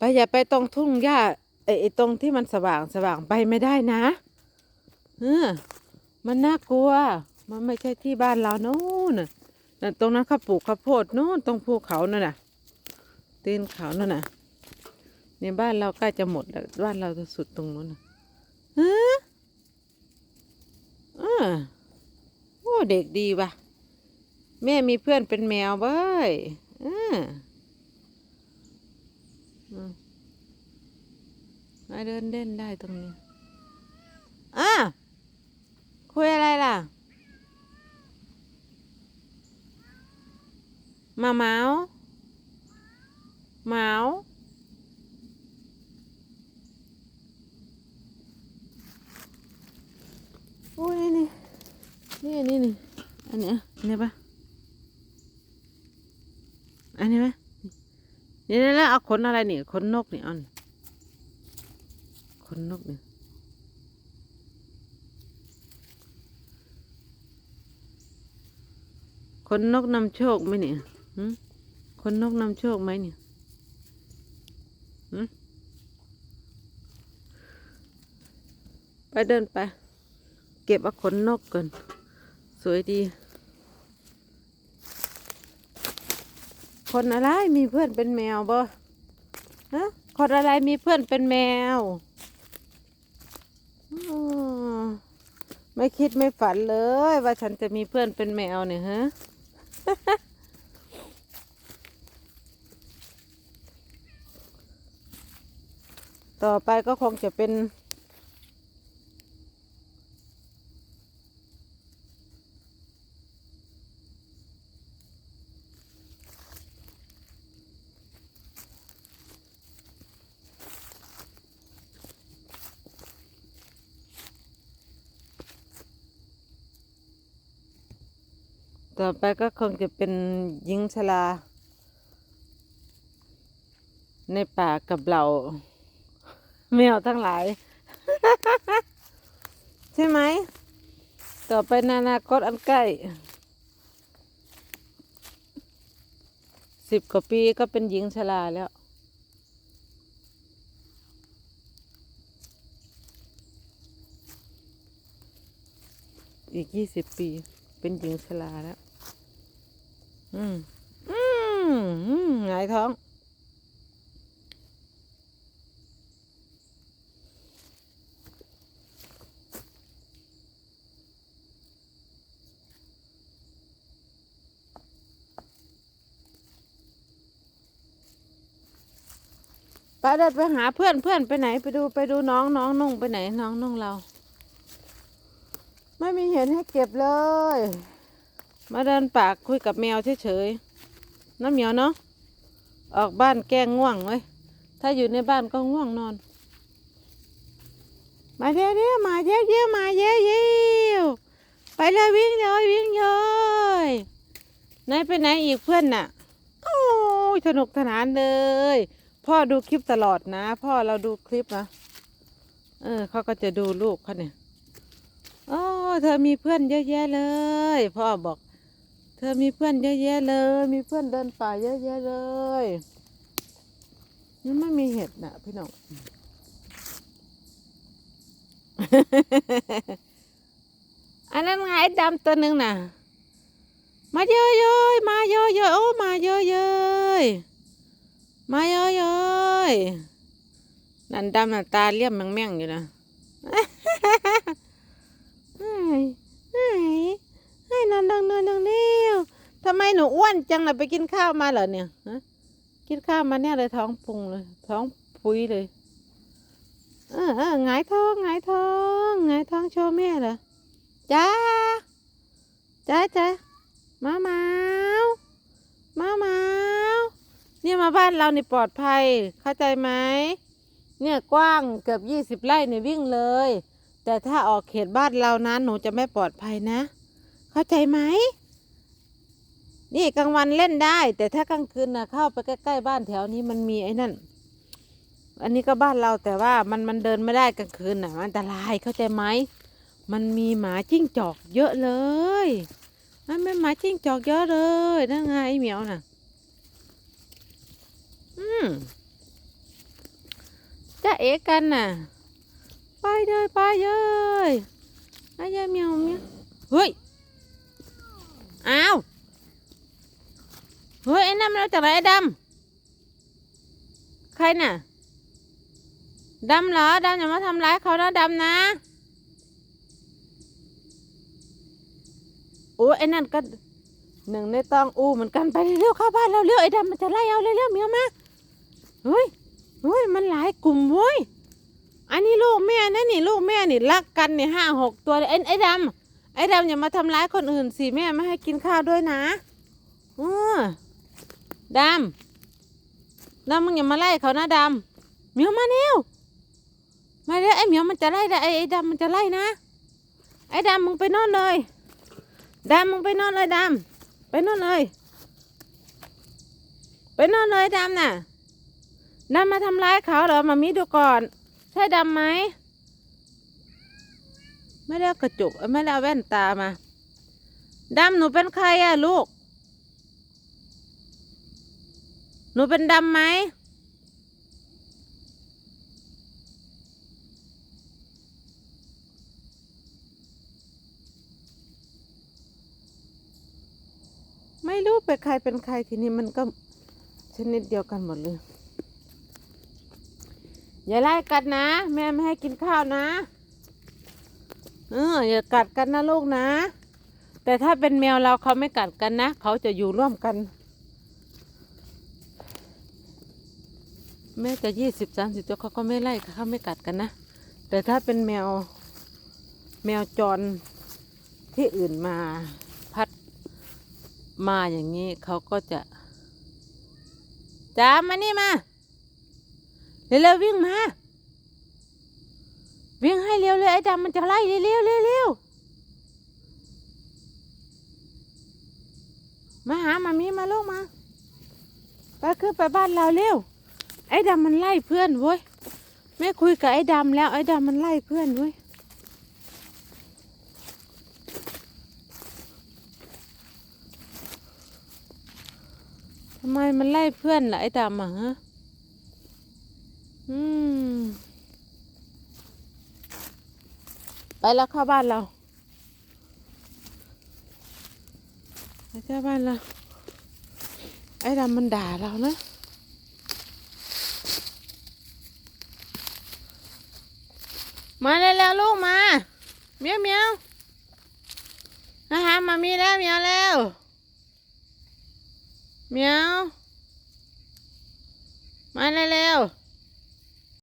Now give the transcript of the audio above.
ไปอย่าไปตรงทุ่งหญ้าไอ้ตรงที่มันสว่างสว่างไปไม่ได้นะเออมันน่ากลัว มันไม่ใช่ที่บ้านเราโน่นน่ะตรงนั้นเขาปลูกข้าวโพดโน่นตรงภูเขานั่นน่ะตีนเขานั่นน่ะในบ้านเราใกล้จะหมดแล้วบ้านเราจะสุดตรงนู้นน่ะเออเออโอ้เด็กดีว่ะ แม่มีเพื่อนเป็นแมวเว้ยเอออืมมา เดินเล่นได้ตรงนี้อะคุยอะไรล่ะ มาเมาส์เมาส์โอ้ยนี่นี่นี่นี่อันเนี้ยอันเนี้ยปะอันนี้ไหมนี่นี่แล้วเอาขนอะไรนี่ขนนกนี่เอัน ขนนกเนี่ขนนกนำโชคไหมเนี่ยหึขนนกนำโชคไหมเนี่ยไปเดินไป เก็บเอาขนนกก่อน สวยดี คนอะไรมีเพื่อนเป็นแมวบ่ฮะคนอะไรมีเพื่อนเป็นแมว ไม่คิดไม่ฝันเลย ว่าฉันจะมีเพื่อนเป็นแมวเนี่ยฮะ ต่อไปก็คงจะเป็น ต่อไปก็คงจะเป็นหญิงชราในป่ากับเหล่าแมวทั้งหลาย ใช่ไหม ต่อไปนอนาคตอันใกล้สิบกว่าปีก็เป็นหญิงชราแล้ว อีกยี่สิบปีเป็นหญิงชราแล้ว อืม อืมอืมหงายท้อง ไปเดินไปหาเพื่อนเพื่อนไปไหน ไปดูไปดูน้องน้องนุ่งไปไหนน้องนุ่งเรา ไม่มีเห็นให้เก็บเลย มาเดินปากคุยกับแมวเฉยๆน้ำเหมียวเนาะออกบ้านแกล้งง่วงเว้ยถ้าอยู่ในบ้านก็ง่วงนอน มาเยวเดี๋ยมาเยวเดี๋ยมาเยวเดี๋ยไปเลยวิ่งเลยวิ่งเลยไหนไปไหนอีกเพื่อนน่ะโอ้ยสนุกสนานเลย พ่อดูคลิปตลอดนะ พ่อเราดูคลิปนะเออเขาก็จะดูลูกเขาเนี่ยโอ้เธอมีเพื่อนเยอะแยะเลย พ่อบอก เธอมีเพื่อนเยอะแยะเลย มีเพื่อนเดินป่าเยอะแยะเลยนี่ไม่มีเห็ดนะพี่น้องอันนั้นไงดำตัวหนึ่งน่ะ มาเยอะเยอะมาเยอะเยอะโอ้มาเยอะเยอะมาเยอะเยอะนั่นดำน่ะตาเลี่ยมแม่งอยู่นะ เฮ้ยเฮ้ยให้นอนนอนนอนนอนเร็วทำไม หนูอ้วนจังล่ะไปกินข้าวมาเหรอเนี่ยฮะกินข้าวมาเนี่ยเลยท้องพุงเลย ท้องพุยเลยเออเออหงายท้องหงายท้องหงายท้องโชว์แม่เหรอจ้าจ้าจ้ามาเมามาเมาเนี่ยมาบ้านเรานี่ปลอดภัย เข้าใจไหมเนี่ยกว้างเกือบยี่สิบไร่เนี่ยวิ่งเลย แต่ถ้าออกเขตบ้านเรานะหนูจะไม่ปลอดภัยนะ เข้าใจไหม นี่กลางวันเล่นได้ แต่ถ้ากลางคืนนะเข้าไปใกล้ๆบ้านแถวนี้มันมีไอ้นั่น อันนี้ก็บ้านเราแต่ว่ามันมันเดินไม่ได้กลางคืนน่ะอันตรายเข้าใจไหมมันมีหมาจิ้งจอกเยอะเลยมันเป็นหมาจิ้งจอกเยอะเลยนั่นไงไอเหมียวน่ะ อืมจะเอะกันน่ะ ไปเลยไปเลยไอ้ยายเมียวเมียวเฮ้ย อ้าว เฮ้ยไอ้นั่นมันเอาจากไหนไอ้ดำใครน่ะดำเหรอดำอย่ามาทำร้ายเขานะดำนะโอ้ยไอ้นั่นก็หนึ่งในตองอู้เหมือนกันไปเร็วเข้าบ้านเร็วไอ้ดำมันจะไล่เอาเร็วๆเมียมาเฮ้ยเฮ้ยมันหลายกลุ่มเว้ยอันนี้ลูกแม่นะนี่ลูกแม่นี่รักกันนี่ห้าหกตัวไอ้ไอ้ดำไอ้ดำอย่ามาทำร้ายคนอื่นสิแม่ไม่ให้กินข้าวด้วยนะเออ ดำดำมึงอย่ามาไล่เขานะดำเหมียวมาเร็วมาเร็วไอ้เหมียวมันจะไล่ได้ไอ้ไอ้ดำมันจะไล่นะ ไอ้ดำมึงไปนอนเลยดำมึงไปนอนเลยดำไปนอนเลยไปนอนเลยดำน่ะดำมาทำร้ายเขาเหรอมามีดูก่อน ใช่ดำไหมไม่ได้เอากระจุกไม่ได้เอาแว่นตามาดำหนูเป็นใครอะลูก หนูเป็นดำไหม ไม่รู้เป็นใครเป็นใครทีนี้มันก็ชนิดเดียวกันหมดเลย อย่าไล่กัดนะ แม่ไม่ให้กินข้าวนะเอออย่ากัดกันนะลูกนะ แต่ถ้าเป็นแมวเราเขาไม่กัดกันนะ เขาจะอยู่ร่วมกัน แม้จะยี่สิบสามสิบตัวเขาก็ไม่ไล่เขาไม่กัดกันนะ แต่ถ้าเป็นแมวแมวจรที่อื่นมาพัดมาอย่างนี้เขาก็จะจ้ามานี่มาเร็วๆวิ่งมา วิ่งให้เร็วเลยไอ้ดำมันจะไล่เร็วๆเร็วๆมาหามามีมาลูกมาไปขึ้นไปบ้านเราเร็ว ไอ้ดำมันไล่เพื่อนเว้ยแม่คุยกับไอ้ดำแล้วไอ้ดำมันไล่เพื่อนเว้ยทำไมมันไล่เพื่อนล่ะไอ้ดำอะฮะอืมไปแล้วเข้าบ้านเราไปเข้าบ้านเราไอ้ดำมันด่าเรานะ มาเลยแล้วลูกมาเมียวเมียวนะคะมามีแล้วเมียวแล้วเมียวมาเลยแล้ว